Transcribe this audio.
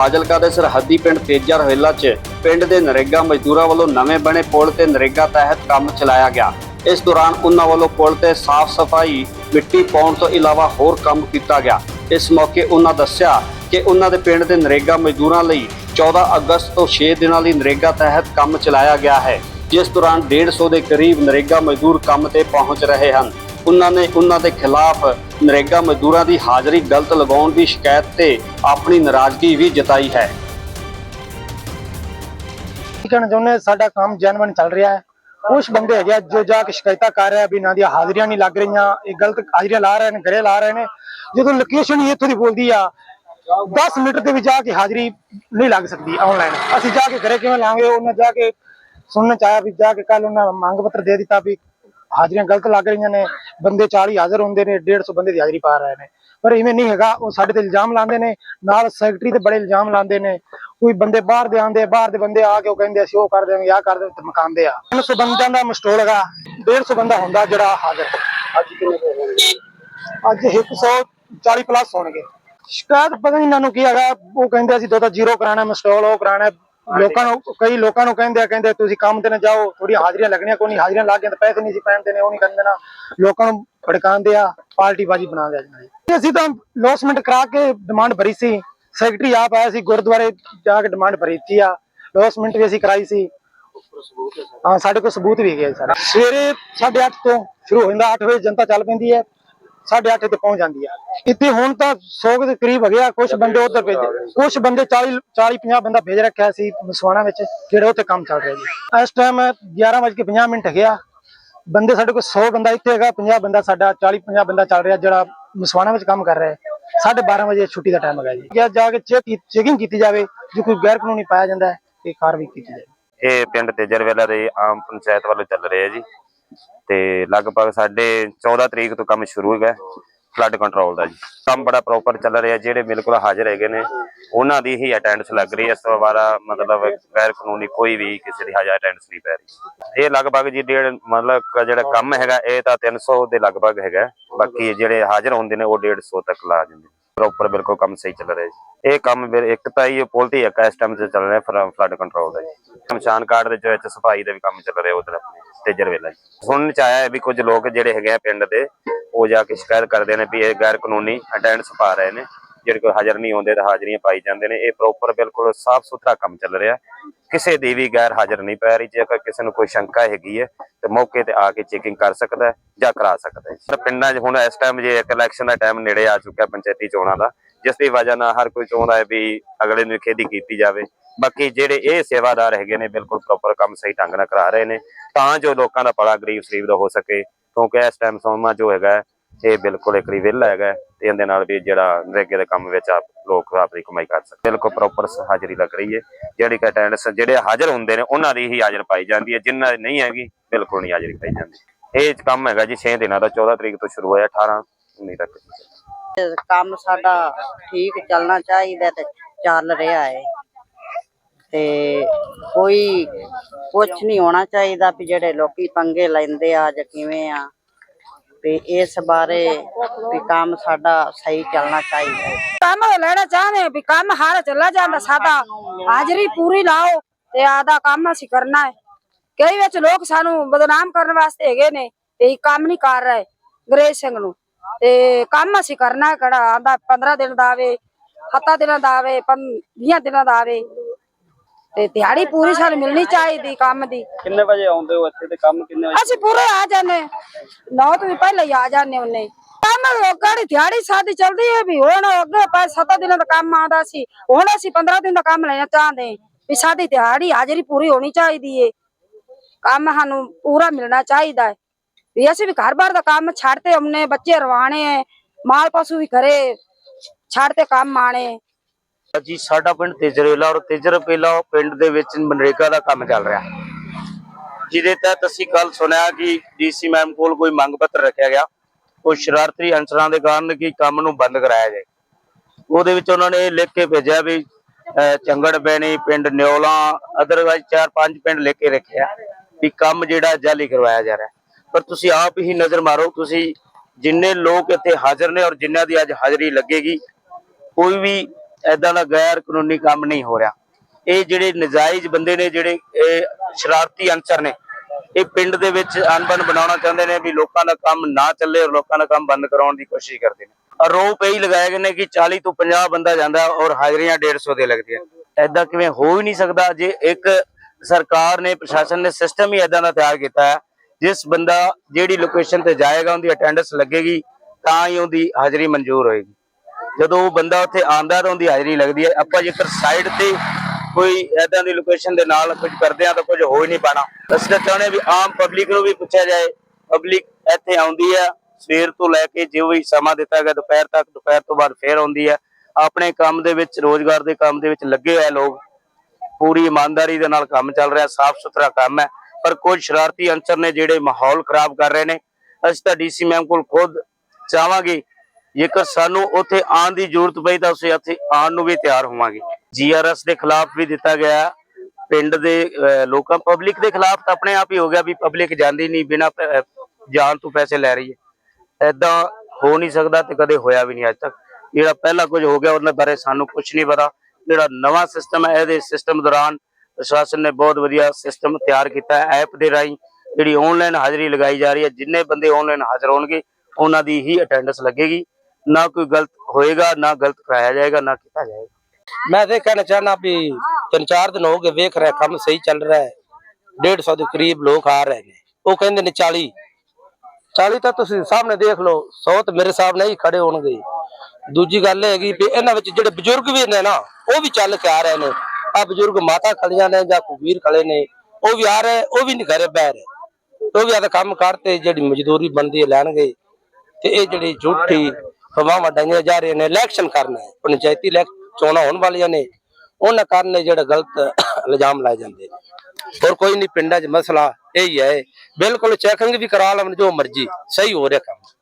ਫਾਜ਼ਿਲਕਾ ਦੇ ਸਰਹੱਦੀ ਪਿੰਡ ਤੇਜਾ ਰੋਹਿਲਾ 'ਚ ਪਿੰਡ ਦੇ ਨਰੇਗਾ ਮਜ਼ਦੂਰਾਂ ਵੱਲੋਂ ਨਵੇਂ ਬਣੇ ਪੁਲ ਤੇ ਨਰੇਗਾ ਤਹਿਤ ਕੰਮ ਚਲਾਇਆ ਗਿਆ। ਇਸ ਦੌਰਾਨ ਉਹਨਾਂ ਵੱਲੋਂ ਪੁਲ ਤੇ ਸਾਫ਼ ਸਫ਼ਾਈ, ਮਿੱਟੀ ਪਾਉਣ ਤੋਂ ਇਲਾਵਾ ਹੋਰ ਕੰਮ ਕੀਤਾ ਗਿਆ। ਇਸ ਮੌਕੇ ਉਹਨਾਂ ਦੱਸਿਆ ਕਿ ਉਹਨਾਂ ਦੇ ਪਿੰਡ ਦੇ ਨਰੇਗਾ ਮਜ਼ਦੂਰਾਂ ਲਈ 14 ਅਗਸਤ ਤੋਂ 6 ਦਿਨਾਂ ਲਈ ਨਰੇਗਾ ਤਹਿਤ ਕੰਮ ਚਲਾਇਆ ਗਿਆ ਹੈ, ਜਿਸ ਦੌਰਾਨ 150 ਦੇ ਕਰੀਬ ਨਰੇਗਾ ਮਜ਼ਦੂਰ ਕੰਮ ਤੇ ਪਹੁੰਚ ਰਹੇ ਹਨ। ਉਹਨਾਂ ਨੇ ਉਹਨਾਂ ਦੇ ਖਿਲਾਫ ਨਰੇਗਾ ਮਜ਼ਦੂਰਾਂ ਦੀ ਹਾਜ਼ਰੀ ਗਲਤ ਲਗਾਉਣ ਦੀ ਸ਼ਿਕਾਇਤ ਤੇ ਆਪਣੀ ਨਾਰਾਜ਼ਗੀ ਵੀ ਜਤਾਈ ਹੈ। ਕਹਿਣਾ ਚਾਹੁੰਦੇ ਸਾਡਾ ਕੰਮ ਜੈਨੂਇਨ ਚੱਲ ਰਿਹਾ ਹੈ। ਕੁਝ ਬੰਦੇ ਹੈਗੇ ਜੋ ਜਾ ਕੇ ਸ਼ਿਕਾਇਤਾਂ ਕਰ ਰਿਹਾ ਵੀ ਇਹਨਾਂ ਦੀਆਂ ਹਾਜ਼ਰੀਆਂ ਨਹੀਂ ਲੱਗ ਰਹੀਆਂ, ਇਹ ਗਲਤ ਹਾਜ਼ਰੀਆਂ ਲਾ ਰਹੇ ਨੇ, ਗਰੇ ਲਾ ਰਹੇ ਨੇ। ਜਦੋਂ ਲੋਕੇਸ਼ਨ ਹੀ ਇੱਥੋਂ ਦੀ ਬੋਲਦੀ ਆ 10 ਮਿੰਟ ਦੇ ਵਿੱਚ ਜਾ ਕੇ ਹਾਜ਼ਰੀ ਨਹੀਂ ਲੱਗ ਸਕਦੀ ਆਨਲਾਈਨ ਅਸੀਂ ਜਾ ਕੇ ਘਰੇ ਕਿਵੇਂ ਲਾਵਾਂਗੇ ਉਹਨਾਂ ਜਾ ਕੇ ਸੁਣਨ ਚ ਆਇਆ ਵੀ ਜਾ ਕੇ ਕੱਲ ਉਹਨਾਂ ਮੰਗ ਪੱਤਰ ਦੇ ਦਿੱਤਾ ਵੀ ਹਾਜ਼ਰੀਆਂ ਗਲਤ ਲੱਗ ਰਹੀਆਂ ਨੇ, ਬੰਦੇ 40 ਹਾਜ਼ਰ ਹੁੰਦੇ ਨੇ 150 ਬੰਦੇ ਦੀ ਹਾਜ਼ਰੀ ਪਾ ਰਹੇ ਨੇ। ਪਰ ਇਵੇਂ ਨਹੀਂ ਹੈਗਾ, ਉਹ ਸਾਡੇ ਤੇ ਇਲਜ਼ਾਮ ਲਾਉਂਦੇ ਨੇ, ਨਾਲ ਸੈਕਟਰੀ ਤੇ ਬੜੇ ਇਲਜ਼ਾਮ ਲਾਉਂਦੇ ਨੇ। ਕੋਈ ਬੰਦੇ ਬਾਹਰ ਦੇ ਆਉਂਦੇ, ਬਾਹਰ ਦੇ ਬੰਦੇ ਆ ਕੇ ਉਹ ਕਹਿੰਦੇ, ਅਸੀਂ ਉਹ ਕਰ ਦੇਵਾਂਗੇ ਆ ਕਰ ਦੇਵਾਂਗੇ ਤੇ ਆ। 300 ਬੰਦਿਆਂ ਦਾ ਮਸਟੋਲ ਹੈਗਾ 150 ਬੰਦਾ ਹੁੰਦਾ ਜਿਹੜਾ ਹਾਜ਼ਰ। ਅੱਜ ਕਿੰਨੇ ਅੱਜ 140 ਪਲੱਸ ਹੋਣਗੇ। ਸ਼ਿਕਾਇਤ ਪਤਾ ਨਹੀਂ ਇਹਨਾਂ ਨੂੰ ਕੀ ਹੈਗਾ, ਉਹ ਕਹਿੰਦੇ ਅਸੀਂ ਦੋ ਤਾਂ ਜ਼ੀਰੋ ਕਰਾਣਾ ਮਸਟੋਲ ਉਹ ਕਰਾਣਾ ਲੋਕਾਂ ਨੂੰ, ਕਈ ਲੋਕਾਂ ਨੂੰ ਕਹਿੰਦੇ ਆ, ਕਹਿੰਦੇ ਤੁਸੀਂ ਕੰਮ ਤੇ ਨਾ ਜਾਓ ਥੋੜੀ ਹਾਜ਼ਰੀਆਂ ਲੱਗਣੀਆਂ, ਕੋਈ ਨਹੀਂ ਹਾਜ਼ਰੀਆਂ ਲੱਗ ਗਿਆ ਤਾਂ ਪੈਸੇ ਨਹੀਂ ਸੀ ਪੈਣ ਦੇਣੇ, ਉਹ ਨਹੀਂ ਕਰਨ ਦੇਣਾ। ਲੋਕਾਂ ਨੂੰ ਭੜਕਾਉਂਦੇ ਆ ਪਾਰਟੀ ਬਾਜੀ ਬਣਾਉਂਦੇ ਆ ਜੀ ਅਸੀਂ ਤਾਂ ਲੋਸਮੈਂਟ ਕਰਾ ਕੇ ਡਿਮਾਂਡ ਭਰੀ ਸੀ। ਸੈਕਟਰੀ ਆਪ ਆਇਆ ਸੀ ਗੁਰਦੁਆਰੇ, ਜਾ ਕੇ ਡਿਮਾਂਡ ਭਰੀ ਸੀ ਆ। ਲੋਸਮੈਂਟ ਵੀ ਅਸੀਂ ਕਰਾਈ ਸੀ। ਹਾਂ, ਸਾਡੇ ਕੋਲ ਸਬੂਤ ਵੀ ਹੈਗੇ ਆ ਸਾਰਾ। ਸਵੇਰੇ 8:30 ਤੋਂ ਸ਼ੁਰੂ ਹੋ ਜਾਂਦਾ 8 ਵਜੇ ਜਨਤਾ ਚੱਲ ਪੈਂਦੀ ਹੈ। 8:30 ਤੇ ਪਹੁੰਚ ਜਾਂਦੀ ਆ। ਇੱਥੇ ਹੁਣ ਤਾਂ 100 ਦੇ ਕਰੀਬ ਹੈਗੇ ਆ ਕੁਝ ਬੰਦੇ ਉਧਰ ਭੇਜੇ। ਕੁਝ ਬੰਦੇ 40 40 50 ਬੰਦਾ ਭੇਜ ਰੱਖਿਆ ਸੀ ਮਸਵਾਣਾ ਵਿੱਚ, ਜਿਹੜੇ ਉੱਥੇ ਕੰਮ ਚੱਲ ਰਿਹਾ ਜੀ। ਇਸ ਟਾਈਮ 11:50 ਮਿੰਟ ਹੈਗਾ ਬੰਦੇ ਸਾਡੇ ਕੋਲ 100 ਬੰਦਾ ਇੱਥੇ ਹੈਗਾ 50 ਬੰਦਾ ਸਾਡਾ 40 50 ਬੰਦਾ ਚੱਲ ਰਿਹਾ ਜਿਹੜਾ ਮਸਵਾਣਾ ਵਿੱਚ ਕੰਮ ਕਰ ਰਿਹਾ ਹੈ। ਸਾਢੇ 12 ਵਜੇ ਛੁੱਟੀ ਦਾ ਟਾਈਮ ਹੈਗਾ ਜੀ। ਜਾਂ ਜਾ ਕੇ ਚੈਕਿੰਗ ਕੀਤੀ ਜਾਵੇ, ਜੇ ਕੋਈ ਗੈਰ ਕਾਨੂੰਨੀ ਪਾਇਆ ਜਾਂਦਾ ਹੈ, ਤੇ ਕਾਰਵਾਈ ਕੀਤੀ ਜਾਵੇ। ਇਹ ਪਿੰਡ ਤੇਜਰਵੇਲਾ ਦੇ ਆਮ ਪੰਚਾਇਤ ਵੱਲੋਂ ਚੱਲ ਰਿਹਾ ਜੀ। ਤੇ ਲਗਭਗ ਸਾਡੇ 14 ਤਰੀਕ ਤੋਂ ਕੰਮ ਸ਼ੁਰੂ ਹੈਗਾ ਫਲੱਡ ਕੰਟਰੋਲ ਦਾ ਜੀ। ਕੰਮ ਬੜਾ ਪ੍ਰੋਪਰ ਚੱਲ ਰਿਹਾ, ਜਿਹੜੇ ਬਿਲਕੁਲ ਹਾਜ਼ਰ ਹੈਗੇ ਨੇ, ਉਹਨਾਂ ਦੀ ਹੀ ਅਟੈਂਡੈਂਸ ਲੱਗ ਰਹੀ ਹੈ। ਇਸ ਤੋਂ ਬਾਅਦ ਮਤਲਬ ਗੈਰ ਕਾਨੂੰਨੀ ਕੋਈ ਵੀ ਕਿਸੇ ਦੀ ਹਾਜ਼ਰ ਅਟੈਂਡੈਂਸ ਨਹੀਂ ਪੈ ਰਹੀ। ਇਹ ਲਗਭਗ ਜੀ ਡੇਢ, ਮਤਲਬ ਜਿਹੜਾ ਕੰਮ ਹੈਗਾ, ਇਹ ਤਾਂ 300 ਦੇ ਲਗਭਗ ਹੈਗਾ। ਬਾਕੀ ਜਿਹੜੇ ਹਾਜ਼ਰ ਹੁੰਦੇ ਨੇ, ਉਹ 150 ਤੱਕ ਲਾ ਜਾਂਦੇ ਪ੍ਰੋਪਰ ਬਿਲਕੁਲ ਕੰਮ ਸਹੀ ਚੱਲ ਰਿਹਾ ਜੀ। ਇਹ ਕੰਮ ਫਿਰ ਇੱਕ ਤਾਂ ਇਹ ਪੁਲ ਤੇ ਇੱਕ ਇਸ ਟਾਈਮ ਤੇ ਚੱਲ ਰਿਹਾ ਫਲੱਡ ਕੰਟਰੋਲ ਦਾ ਜੀ। ਸ਼ਮਸ਼ਾਨ ਘਾਟ ਦੇ ਵਿੱਚ ਸਫ਼ਾਈ ਦਾ ਵੀ ਕੰਮ ਚੱਲ ਰਿਹਾ ਉਧਰ ਆਪਣੇ ਤੇਜਰ ਵੇਲਾ ਜੀ। ਸੁਣਨ ਚ ਆਇਆ ਵੀ ਕੁਝ ਲੋਕ ਜਿਹੜੇ ਹੈਗੇ ਆ ਪਿੰਡ ਦੇ, ਉਹ ਜਾ ਕੇ ਸ਼ਿਕਾਇਤ ਕਰਦੇ ਨੇ ਵੀ ਇਹ ਗੈਰ ਕਾਨੂੰਨੀ ਅਟੈਂਡੈਂਸ ਪਾ ਰਹੇ ਨੇ। ਜਿਹੜੇ ਕੋਈ ਹਾਜ਼ਰ ਨਹੀਂ ਹੁੰਦੇ ਤਾਂ ਹਾਜ਼ਰੀਆਂ ਪਾਈ ਜਾਂਦੇ ਨੇ। ਇਹ ਪ੍ਰੋਪਰ ਬਿਲਕੁਲ ਸਾਫ਼ ਸੁਥਰਾ ਕੰਮ ਚੱਲ ਰਿਹਾ। ਕਿਸੇ ਦੀ ਵੀ ਗੈਰ ਹਾਜ਼ਰ ਨਹੀਂ ਪੈ ਰਹੀ। ਜੇਕਰ ਕਿਸੇ ਨੂੰ ਕੋਈ ਸ਼ੰਕਾ ਹੈਗੀ ਹੈ, ਤੇ ਮੌਕੇ ਤੇ ਆ ਕੇ ਚੈਕਿੰਗ ਕਰ ਸਕਦਾ ਜਾਂ ਕਰਾ ਸਕਦਾ ਹੈ। ਪਿੰਡਾਂ 'ਚ ਹੁਣ ਇਸ ਟਾਈਮ ਜੇ ਇਲੈਕਸ਼ਨ ਦਾ ਟਾਈਮ ਨੇੜੇ ਆ ਚੁੱਕਾ ਪੰਚਾਇਤੀ ਚੋਣਾਂ ਦਾ, ਜਿਸ ਦੀ ਵਜ੍ਹਾ ਨਾਲ ਹਰ ਕੋਈ ਚਾਹੁੰਦਾ ਹੈ ਵੀ ਅਗਲੇ ਨੂੰ ਖੇਦੀ ਕੀਤੀ ਜਾਵੇ। ਬਾਕੀ ਜਿਹੜੇ ਇਹ ਸੇਵਾਦਾਰ ਹੈਗੇ ਨੇ, ਬਿਲਕੁਲ ਪ੍ਰੋਪਰ ਕੰਮ ਸਹੀ ਢੰਗ ਨਾਲ ਕਰਾ ਰਹੇ ਨੇ। ਤਾਂ ਜੋ ਲੋਕਾਂ ਦਾ ਭਲਾ ਗਰੀਬ ਸ਼ਰੀਬ ਦਾ ਹੋ ਸਕੇ, ਕਿਉਂਕਿ ਇਸ ਟਾਈਮ ਸੋਮਾ ਜੋ ਹੈਗਾ ਇਹ ਬਿਲਕੁਲ ਇੱਕ ਵਿਹਲਾ ਹੈਗਾ ਤੇ ਇਹਦੇ ਨਾਲ ਵੀ ਜਿਹੜਾ ਨਰੇਗੇ ਦੇ ਕੰਮ ਵਿੱਚ ਆਪ ਲੋਕ ਆਪਣੀ ਕਮਾਈ ਕਰ ਸਕਦੇ। ਬਿਲਕੁਲ ਪ੍ਰੋਪਰ ਹਾਜ਼ਰੀ ਲੱਗ ਰਹੀ ਹੈ। ਜਿਹੜੀ ਅਟੈਂਡੈਂਸ ਜਿਹੜੇ ਹਾਜ਼ਰ ਹੁੰਦੇ ਨੇ, ਉਹਨਾਂ ਦੀ ਹੀ ਹਾਜ਼ਰ ਪਾਈ ਜਾਂਦੀ ਹੈ। ਜਿਨ੍ਹਾਂ ਦੀ ਨਹੀਂ ਹੈਗੀ, ਬਿਲਕੁਲ ਨਹੀਂ ਹਾਜ਼ਰੀ ਪਾਈ ਜਾਂਦੀ। ਇਹ ਕੰਮ ਹੈਗਾ ਜੀ 6 ਦਿਨਾਂ ਦਾ 14 ਤਰੀਕ ਤੋਂ ਸ਼ੁਰੂ ਹੋਇਆ 18 19 ਤੱਕ। ਕੰਮ ਸਾਡਾ ਠੀਕ ਚੱਲਣਾ ਚਾਹੀਦਾ ਤੇ ਚੱਲ ਰਿਹਾ ਹੈ। ਤੇ ਕੋਈ ਕੁਝ ਨਹੀਂ ਹੋਣਾ ਚਾਹੀਦਾ ਵੀ ਜਿਹੜੇ ਲੋਕੀ ਪੰਗੇ ਲੈਂਦੇ ਆ ਜਾਂ ਕਿਵੇਂ ਆ। ਵੀ ਇਸ ਬਾਰੇ ਵੀ ਕੰਮ ਸਾਡਾ ਸਹੀ ਚੱਲਣਾ ਚਾਹੀਦਾ ਹੈ। ਕੰਮ ਲੈਣਾ ਚਾਹੁੰਦੇ ਹਾਂ ਵੀ ਕੰਮ ਹਾਰ ਚੱਲਾ ਜਾਂਦਾ ਸਾਡਾ। ਹਾਜ਼ਰੀ ਪੂਰੀ ਲਾਓ ਤੇ ਆਦਾ ਕੰਮ ਅਸੀਂ ਕਰਨਾ ਹੈ। ਕਈ ਵਿੱਚ ਲੋਕ ਸਾਨੂੰ ਬਦਨਾਮ ਕਰਨ ਵਾਸਤੇ ਹੈਗੇ ਨੇ ਤੇ ਇਹ ਕੰਮ ਨਹੀਂ ਕਰ ਰਹੇ ਗਰੇਜ ਸਿੰਘ ਨੂੰ। ਤੇ ਕੰਮ ਅਸੀਂ ਕਰਨਾ ਕਿਹੜਾ ਆਂਦਾ 15 ਦਿਨ ਦਾ ਆਵੇ ਹੱਤਾ ਦਿਨਾਂ ਦਾ ਆਵੇ 20 ਦਿਨਾਂ ਦਾ ਆਵੇ। ਤੇ ਦਿਹਾੜੀ ਪੂਰੀ ਸਾਨੂੰ ਮਿਲਣੀ ਚਾਹੀਦੀ ਕੰਮ ਦੀ। ਕਿੰਨੇ ਵਜੇ ਆਉਂਦੇ ਹੋ ਇੱਥੇ ਤੇ ਕੰਮ ਕਿੰਨੇ ਵਜੇ? ਅਸੀਂ ਪੂਰੇ ਆ ਜਾਂਦੇ ਨੌ ਤੋਂ ਵੀ ਪਹਿਲਾਂ ਹੀ ਆ ਜਾਂਦੇ ਉਹਨੇ। ਕੰਮ ਗਾੜੀ ਦਿਹਾੜੀ ਸਾਡੀ ਚੱਲਦੀ ਹੈ ਵੀ ਹੁਣ ਅੱਗੇ ਪਾ ਸੱਤ ਦਿਨਾਂ ਦਾ ਕੰਮ ਆਉਂਦਾ ਸੀ ਹੁਣ ਅਸੀਂ 15 ਦਿਨ ਦਾ ਕੰਮ ਲੈਣਾ ਚਾਹੁੰਦੇ ਵੀ ਸਾਡੀ ਦਿਹਾੜੀ ਹਾਜ਼ਰੀ ਪੂਰੀ ਹੋਣੀ ਚਾਹੀਦੀ ਏ ਕੰਮ ਸਾਨੂੰ ਪੂਰਾ ਮਿਲਣਾ ਚਾਹੀਦਾ ਹੈ। ਵੀ ਅਸੀਂ ਵੀ ਘਰ-ਬਾਰ ਦਾ ਕੰਮ ਛੱਡਤੇ ਹਮਨੇ ਬੱਚੇ ਰਵਾਣੇ ਮਾਲ ਪਸ਼ੂ ਵੀ ਘਰੇ ਛੱਡ ਤੇ ਕੰਮ ਆਣੇ ਜੀ ਸਾਡਾ ਪਿੰਡ ਤੇਜਰੇਲਾ ਔਰ ਤੇਜਰਪੇਲਾ ਪਿੰਡ ਦੇ ਵਿੱਚ ਮਨਰੇਗਾ ਦਾ ਕੰਮ ਚੱਲ ਰਿਹਾ। ਜਿਹਦੇ ਤਹਿਤ ਅਸੀਂ ਕੱਲ ਸੁਣਿਆ ਕਿ ਡੀਸੀ ਮੈਮ ਕੋਲ ਕੋਈ ਮੰਗ ਪੱਤਰ ਰੱਖਿਆ ਗਿਆ। ਉਹ ਸ਼ਰਾਰਤੀ ਅਨਸਰਾਂ ਦੇ ਕਾਰਨ ਕਿ ਕੰਮ ਨੂੰ ਬੰਦ ਕਰਾਇਆ ਜਾਏ। ਉਹਦੇ ਵਿੱਚ ਉਹਨਾਂ ਨੇ ਲਿਖ ਕੇ ਭੇਜਿਆ ਵੀ ਚੰਗੜ ਬੈਣੀ ਪਿੰਡ ਨਿਓਲਾ ਅਦਰਵਾਈਜ਼ ਚਾਰ ਪੰਜ ਪਿੰਡ ਲਿਖ ਕੇ ਰੱਖਿਆ ਵੀ ਕੰਮ ਜਿਹੜਾ ਜਾਲੀ ਕਰਵਾਇਆ ਜਾ ਰਿਹਾ। ਪਰ ਤੁਸੀਂ ਆਪ ਹੀ ਨਜ਼ਰ ਮਾਰੋ, ਤੁਸੀਂ ਜਿੰਨੇ ਲੋਕ ਇੱਥੇ ਹਾਜ਼ਰ ਨੇ ਔਰ ਜਿਨ੍ਹਾਂ ਦੀ ਅੱਜ ਹਾਜ਼ਰੀ ਲੱਗੇਗੀ, ਕੋਈ ਵੀ ਐਦਾਂ ਦਾ ਗੈਰ ਕਾਨੂੰਨੀ ਕੰਮ ਨਹੀਂ ਹੋ ਰਿਹਾ। ਇਹ ਜਿਹੜੇ ਨਜਾਇਜ਼ ਬੰਦੇ ਨੇ, ਜਿਹੜੇ ਇਹ ਸ਼ਰਾਰਤੀ ਅਨਸਰ ਨੇ, ਇਹ ਪਿੰਡ ਦੇ ਵਿੱਚ ਅਨਬਨ ਬਣਾਉਣਾ ਚਾਹੁੰਦੇ ਨੇ ਵੀ ਲੋਕਾਂ ਦਾ ਕੰਮ ਨਾ ਚੱਲੇ ਔਰ ਲੋਕਾਂ ਦਾ ਕੰਮ ਬੰਦ ਕਰਾਉਣ ਦੀ ਕੋਸ਼ਿਸ਼ ਕਰਦੇ ਨੇ। ਆਰੋਪ ਇਹ ਹੀ ਲਗਾਏ ਗਏ ਨੇ ਕਿ 40 ਤੋਂ 50 ਬੰਦਾ ਜਾਂਦਾ ਔਰ ਹਾਜ਼ਰੀਆਂ 150 ਦੇ ਲੱਗਦੀਆਂ। ਐਦਾਂ ਕਿਵੇਂ ਹੋ ਹੀ ਨਹੀਂ ਸਕਦਾ ਜੇ ਇੱਕ ਸਰਕਾਰ ਨੇ, ਪ੍ਰਸ਼ਾਸਨ ਨੇ ਸਿਸਟਮ ਹੀ ਐਦਾਂ ਦਾ ਤਿਆਰ ਕੀਤਾ ਹੈ, ਜਿਸ ਬੰਦਾ ਜਿਹੜੀ ਲੋਕੇਸ਼ਨ ਤੇ ਜਾਏਗਾ, ਉਹਦੀ ਅਟੈਂਡੈਂਸ ਲੱਗੇਗੀ, ਤਾਂ ਹੀ ਉਹਦੀ ਹਾਜ਼ਰੀ ਮਨਜ਼ੂਰ ਹੋਏਗੀ। ਜਦੋਂ ਉਹ ਬੰਦਾ ਉੱਥੇ ਆਂਦਾ ਤਾਂ ਉਹਦੀ ਹਾਜ਼ਰੀ ਲੱਗਦੀ ਹੈ। ਆਪਾਂ ਜੇਕਰ ਸਾਈਡ ਤੇ ਕੋਈ ਐਦਾਂ ਦੀ ਲੋਕੇਸ਼ਨ ਦੇ ਨਾਲ ਕੁਝ ਕਰਦੇ ਆ ਤਾਂ ਕੁਝ ਹੋ ਹੀ ਨਹੀਂ ਪਾਣਾ। ਅਸੀਂ ਚਾਹੁੰਦੇ ਵੀ ਆਮ ਪਬਲਿਕ ਨੂੰ ਵੀ ਪੁੱਛਿਆ ਜਾਏ। ਪਬਲਿਕ ਇੱਥੇ ਆਉਂਦੀ ਹੈ, ਸਵੇਰ ਤੋਂ ਲੈ ਕੇ ਜੋ ਵੀ ਸਮਾਂ ਦਿੱਤਾ ਗਿਆ, ਦੁਪਹਿਰ ਤੱਕ, ਦੁਪਹਿਰ ਤੋਂ ਬਾਅਦ ਫੇਰ ਆਉਂਦੀ ਹੈ। ਆਪਣੇ ਕੰਮ ਦੇ ਵਿੱਚ, ਰੋਜ਼ਗਾਰ ਦੇ ਕੰਮ ਦੇ ਵਿੱਚ ਲੱਗੇ ਹੋਏ ਲੋਕ। ਪੂਰੀ ਇਮਾਨਦਾਰੀ ਦੇ ਨਾਲ ਕੰਮ ਚੱਲ ਰਿਹਾ, ਸਾਫ਼ ਸੁਥਰਾ ਕੰਮ ਹੈ। ਪਰ ਕੁਝ ਸ਼ਰਾਰਤੀ ਅੰਸਰ ਨੇ ਜਿਹੜੇ ਮਾਹੌਲ ਖਰਾਬ ਕਰ ਰਹੇ ਨੇ। ਅਸੀਂ ਤਾਂ ਡੀਸੀ ਮੈਮ ਕੋਲ ਖੁਦ ਚਾਹਾਂਗੇ ਜੇਕਰ ਸਾਨੂੰ ਉੱਥੇ ਆਉਣ ਦੀ ਜ਼ਰੂਰਤ ਪਈ ਤਾਂ ਅਸੀਂ ਉੱਥੇ ਆਉਣ ਨੂੰ ਵੀ ਤਿਆਰ ਹੋਵਾਂਗੇ। ਜੀਆਰਐਸ ਦੇ ਖਿਲਾਫ ਵੀ ਦਿੱਤਾ ਗਿਆ ਪਿੰਡ ਦੇ ਲੋਕਾਂ ਪਬਲਿਕ ਦੇ ਖਿਲਾਫ ਤਾਂ ਆਪਣੇ ਆਪ ਹੀ ਹੋ ਗਿਆ ਵੀ ਪਬਲਿਕ ਜਾਂਦੀ ਨਹੀਂ, ਬਿਨਾ ਜਾਨ ਤੋਂ ਪੈਸੇ ਲੈ ਰਹੀ ਹੈ। ਐਦਾਂ ਹੋ ਨਹੀਂ ਸਕਦਾ ਤੇ ਕਦੇ ਹੋਇਆ ਵੀ ਨਹੀਂ ਅੱਜ ਤੱਕ। ਜਿਹੜਾ ਪਹਿਲਾਂ ਕੁਝ ਹੋ ਗਿਆ ਉਹਨਾਂ ਬਾਰੇ ਸਾਨੂੰ ਕੁਝ ਨਹੀਂ ਪਤਾ। ਜਿਹੜਾ ਨਵਾਂ ਸਿਸਟਮ ਹੈ, ਇਹਦੇ ਸਿਸਟਮ ਦੌਰਾਨ ਪ੍ਰਸ਼ਾਸਨ ਨੇ ਬਹੁਤ ਵਧੀਆ ਸਿਸਟਮ ਤਿਆਰ ਕੀਤਾ ਹੈ ਐਪ ਦੇ ਰਾਹੀਂ। ਜਿਹੜੀ ਆਨਲਾਈਨ ਹਾਜ਼ਰੀ ਲਗਾਈ ਜਾ ਰਹੀ ਹੈ, ਜਿੰਨੇ ਬੰਦੇ ਆਨਲਾਈਨ ਹਾਜ਼ਰ ਹੋਣਗੇ, ਉਹਨਾਂ ਦੀ ਹੀ ਅਟੈਂਡੈਂਸ ਲੱਗੇਗੀ। ਨਾ ਕੋਈ ਗਲਤ ਹੋਏਗਾ, ਨਾ ਗਲਤ ਕਰਾਇਆ ਜਾਏਗਾ, ਨਾ ਕੀਤਾ ਜਾਏਗਾ। ਮੈਂ ਤੇ ਕਹਿਣਾ ਚਾਹਨਾ ਵੀ ਤਿੰਨ ਚਾਰ ਦਿਨ ਹੋ ਗਏ ਵੇਖ ਰਿਹਾ, ਕੰਮ ਸਹੀ ਚੱਲ ਰਿਹਾ ਹੈ। 150 ਦੇ ਕਰੀਬ ਲੋਕ ਆ ਰਹੇ ਨੇ। ਉਹ ਕਹਿੰਦੇ ਨੇ 40 40 ਤਾਂ ਤੁਸੀਂ ਸਾਹਮਣੇ ਦੇਖ ਲਓ 100 ਤਾਂ ਮੇਰੇ ਸਾਹਮਣੇ ਹੀ ਖੜੇ ਹੋਣਗੇ। ਦੂਜੀ ਗੱਲ ਹੈਗੀ ਵੀ ਇਹਨਾਂ ਵਿੱਚ ਜਿਹੜੇ ਬਜ਼ੁਰਗ ਵੀ ਨੇ ਨਾ, ਉਹ ਵੀ ਚੱਲ ਕੇ ਆ ਰਹੇ ਨੇ। ਆ ਬਜ਼ੁਰਗ ਮਾਤਾ ਖੜੀਆਂ ਨੇ ਜਾਂ ਕੋਈ ਖੜੇ ਨੇ, ਉਹ ਵੀ ਆ ਰਹੇ, ਉਹ ਵੀ ਨਹੀਂ ਘਰੇ ਬਹਿ ਰਹੇ। ਉਹ ਵੀ ਆਦਾ ਕੰਮ ਕਰਤੇ ਜਿਹੜੀ ਮਜ਼ਦੂਰੀ ਬੰਦੀ ਲੈਣਗੇ। ਤੇ ਇਹ ਜਿਹੜੀ ਝੂਠੀ ਫਵਾਵਾਂ ਡੰਗੀਆਂ ਜਾ ਰਹੀਆਂ ਨੇ ਇਲੈਕਸ਼ਨ ਕਰਨਾ ਹੈ, ਪੰਚਾਇਤੀ ਇਲੈਕ- ਚੋਣਾਂ ਹੋਣ ਵਾਲੀਆਂ ਨੇ, ਉਹਨਾਂ ਕਾਰਨ ਇਹ ਜਿਹੜਾ ਗਲਤ ਇਲਜ਼ਾਮ ਲਾਏ ਜਾਂਦੇ ਨੇ। ਹੋਰ ਕੋਈ ਨਹੀਂ, ਪਿੰਡਾਂ 'ਚ ਮਸਲਾ ਇਹ ਹੀ ਹੈ ਬਿਲਕੁਲ ਚੈਕਿੰਗ ਵੀ ਕਰਾ ਲਵਣ ਜੋ ਮਰਜ਼ੀ, ਸਹੀ ਹੋ ਰਿਹਾ ਕੰਮ।